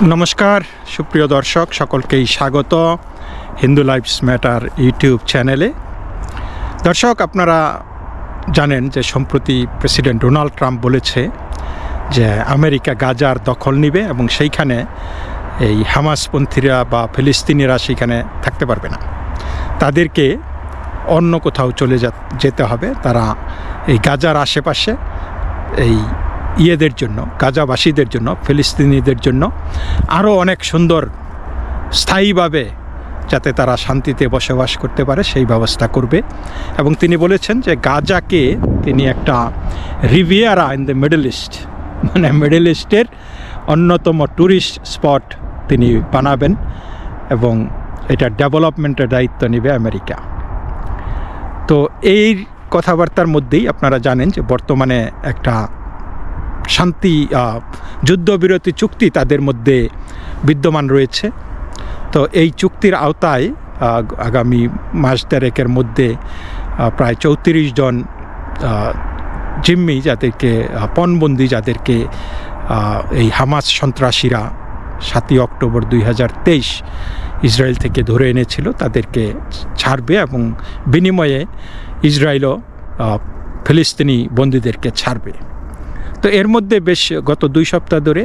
নমস্কার, সুপ্রিয় দর্শক, সকলকেই স্বাগত হিন্দু লাইফস ম্যাটার ইউটিউব চ্যানেলে। দর্শক, আপনারা জানেন যে সম্প্রতি প্রেসিডেন্ট ডোনাল্ড ট্রাম্প বলেছে যে আমেরিকা গাজার দখল নিবে এবং সেইখানে এই হামাসপন্থীরা বা ফিলিস্তিনিরা সেইখানে থাকতে পারবে না। তাদেরকে অন্য কোথাও চলে যেতে হবে। তারা এই গাজার আশেপাশে এই ইয়েদের জন্য, গাজাবাসীদের জন্য, ফিলিস্তিনিদের জন্য আরও অনেক সুন্দর স্থায়ীভাবে যাতে তারা শান্তিতে বসবাস করতে পারে, সেই ব্যবস্থা করবে। এবং তিনি বলেছেন যে গাজাকে তিনি একটা riviera in the middle east মানে মিডল ইস্টের অন্যতম ট্যুরিস্ট স্পট তিনি বানাবেন এবং এটা ডেভেলপমেন্টের দায়িত্ব নেবে আমেরিকা। তো এই কথাবার্তার মধ্যেই আপনারা জানেন যে বর্তমানে একটা শান্তি যুদ্ধবিরতি চুক্তি তাদের মধ্যে বিদ্যমান রয়েছে। তো এই চুক্তির আওতায় আগামী মাস দেড়েকের মধ্যে প্রায় চৌত্রিশ জন জিম্মি যাদেরকে পণবন্দি যাদেরকে এই হামাস সন্ত্রাসীরা সাতই অক্টোবর দুই হাজার তেইশ ইসরায়েল থেকে ধরে এনেছিল, তাদেরকে ছাড়বে এবং বিনিময়ে ইসরায়েলও ফিলিস্তিনি বন্দীদেরকে ছাড়বে। তো এর মধ্যে বেশ গত দুই সপ্তাহ ধরে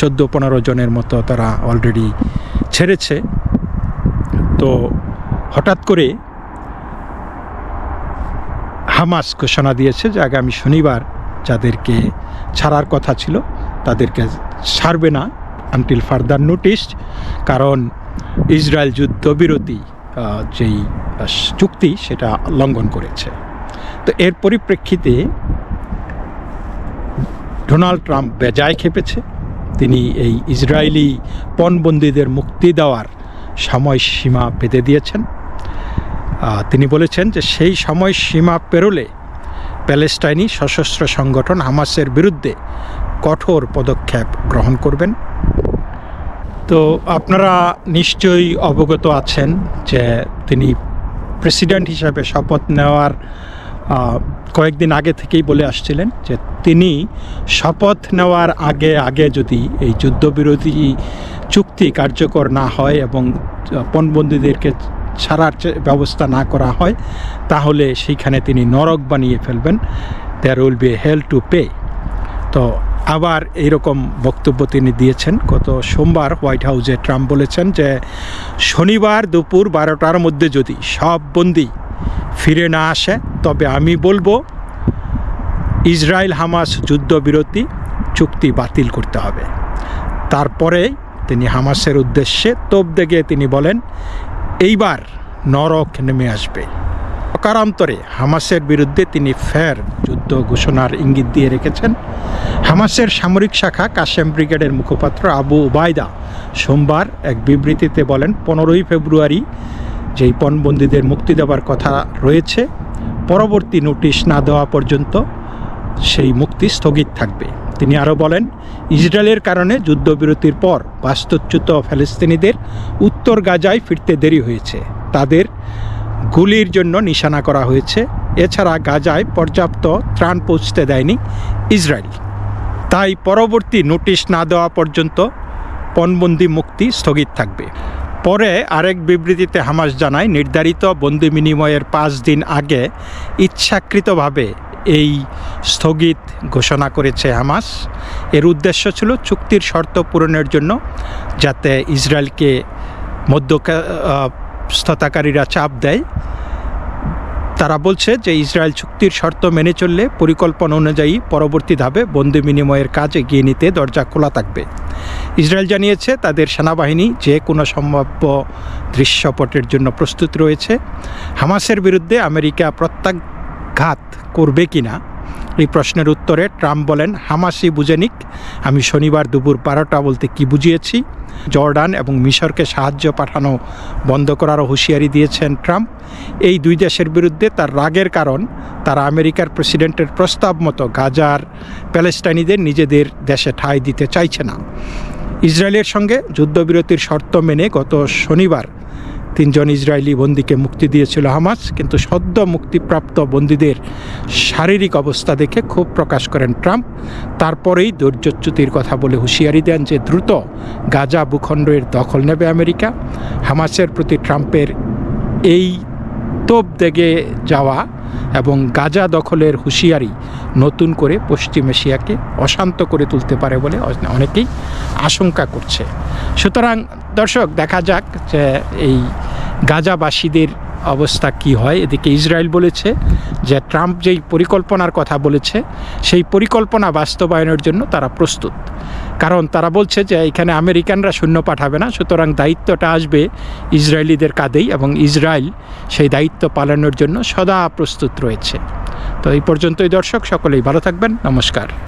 চোদ্দ পনেরো জনের মতো তারা অলরেডি ছেড়েছে। তো হঠাৎ করে হামাস ঘোষণা দিয়েছে যে আগামী শনিবার যাদেরকে ছাড়ার কথা ছিল তাদেরকে ছাড়বে না আনটিল ফার্দার নোটিশ কারণ ইসরায়েল যুদ্ধবিরতি যেই চুক্তি সেটা লঙ্ঘন করেছে। তো এর পরিপ্রেক্ষিতে ডোনাল্ড ট্রাম্প বেজায় খেপেছে। তিনি এই ইসরায়েলি পণবন্দীদের মুক্তি দেওয়ার সময়সীমা বেঁধে দিয়েছেন। তিনি বলেছেন যে সেই সময়সীমা পেরোলে প্যালেস্টাইনি সশস্ত্র সংগঠন হামাসের বিরুদ্ধে কঠোর পদক্ষেপ গ্রহণ করবেন। তো আপনারা নিশ্চয়ই অবগত আছেন যে তিনি প্রেসিডেন্ট হিসাবে শপথ নেওয়ার কয়েকদিন আগে থেকেই বলে আসছিলেন যে তিনি শপথ নেওয়ার আগে আগে যদি এই যুদ্ধবিরোধী চুক্তি কার্যকর না হয় এবং পণবন্দীদেরকে ছাড়ার ব্যবস্থা না করা হয়, তাহলে সেইখানে তিনি নরক বানিয়ে ফেলবেন। There will be hell to pay তো আবার এইরকম বক্তব্য তিনি দিয়েছেন। গত সোমবার হোয়াইট হাউসে ট্রাম্প বলেছেন যে, শনিবার দুপুর বারোটার মধ্যে যদি সব বন্দি ফিরে না আসে। তবে আমি বলব, ইসরায়েল হামাস যুদ্ধবিরতি চুক্তি বাতিল করতে হবে। তারপরে তিনি হামাসের উদ্দেশ্যে তোপ দেখে তিনি বলেন, এইবার নরক নেমে আসবে। অকারান্তরে হামাসের বিরুদ্ধে তিনি ফের যুদ্ধ ঘোষণার ইঙ্গিত দিয়ে রেখেছেন। হামাসের সামরিক শাখা কাশেম ব্রিগেডের মুখপাত্র আবু ওবায়দা সোমবার এক বিবৃতিতে বলেন, পনেরোই ফেব্রুয়ারি যেই পণবন্দীদের মুক্তি দেওয়ার কথা রয়েছে, পরবর্তী নোটিশ না দেওয়া পর্যন্ত সেই মুক্তি স্থগিত থাকবে। তিনি আরও বলেন, ইসরায়েলের কারণে যুদ্ধবিরতির পর বাস্তুচ্যুত ফিলিস্তিনিদের উত্তর গাজায় ফিরতে দেরি হয়েছে। তাদের গুলির জন্য নিশানা করা হয়েছে। এছাড়া গাজায় পর্যাপ্ত ত্রাণ পৌঁছতে দেয়নি ইসরায়েল। তাই পরবর্তী নোটিশ না দেওয়া পর্যন্ত পণবন্দি মুক্তি স্থগিত থাকবে। পরে আরেক বিবৃতিতে হামাস জানায়, নির্ধারিত বন্দি বিনিময়ের পাঁচ দিন আগে ইচ্ছাকৃতভাবে এই স্থগিত ঘোষণা করেছে হামাস। এর উদ্দেশ্য ছিল চুক্তির শর্ত পূরণের জন্য যাতে ইসরায়েলকে মধ্যস্থতাকারীরা চাপ দেয়। তারা বলছে যে ইসরায়েল চুক্তির শর্ত মেনে চললে পরিকল্পনা অনুযায়ী পরবর্তী ধাপে বন্দি বিনিময়ের কাজ এগিয়ে নিতে দরজা খোলা থাকবে। ইসরায়েল জানিয়েছে তাদের সেনাবাহিনী যে কোনো সম্ভাব্য দৃশ্যপটের জন্য প্রস্তুত রয়েছে। হামাসের বিরুদ্ধে আমেরিকা প্রত্যাঘাত করবে কিনা? এই প্রশ্নের উত্তরে ট্রাম্প বলেন, হামাসই বুঝেনিক আমি শনিবার দুপুর বারোটা বলতে কি বুঝিয়েছি? জর্ডান এবং মিশরকে সাহায্য পাঠানো বন্ধ করারও হুঁশিয়ারি দিয়েছেন ট্রাম্প। এই দুই দেশের বিরুদ্ধে তার রাগের কারণ, তারা আমেরিকার প্রেসিডেন্টের প্রস্তাব মতো গাজার প্যালেস্টাইনিদের নিজেদের দেশে ঠাঁই দিতে চাইছে না। ইসরায়েলের সঙ্গে যুদ্ধবিরতির শর্ত মেনে গত শনিবার তিনজন ইসরায়েলি বন্দীকে মুক্তি দিয়েছিল হামাস, কিন্তু সদ্য মুক্তিপ্রাপ্ত বন্দীদের শারীরিক অবস্থা দেখে ক্ষোভ প্রকাশ করেন ট্রাম্প। তারপরেই ধৈর্যচ্যুতির কথা বলে হুঁশিয়ারি দেন যে দ্রুত গাজা ভূখণ্ডের দখল নেবে আমেরিকা। হামাসের প্রতি ট্রাম্পের এই তোপ দেগে যাওয়া এবং গাজা দখলের হুঁশিয়ারি নতুন করে পশ্চিম এশিয়াকে অশান্ত করে তুলতে পারে বলে অনেকেই আশঙ্কা করছে। সুতরাং দর্শক, দেখা যাক যে এই গাজাবাসীদের অবস্থা কি হয়। এদিকে ইসরায়েল বলেছে যে ট্রাম্প যেই পরিকল্পনার কথা বলেছে, সেই পরিকল্পনা বাস্তবায়নের জন্য তারা প্রস্তুত। কারণ তারা বলছে যে এখানে আমেরিকানরা শূন্য পাঠাবে না, সুতরাং দায়িত্বটা আসবে ইসরায়েলিদের কাঁধেই এবং ইসরায়েল সেই দায়িত্ব পালনের জন্য সদা প্রস্তুত রয়েছে। তো এই পর্যন্তই দর্শক, সকলেই ভালো থাকবেন, নমস্কার।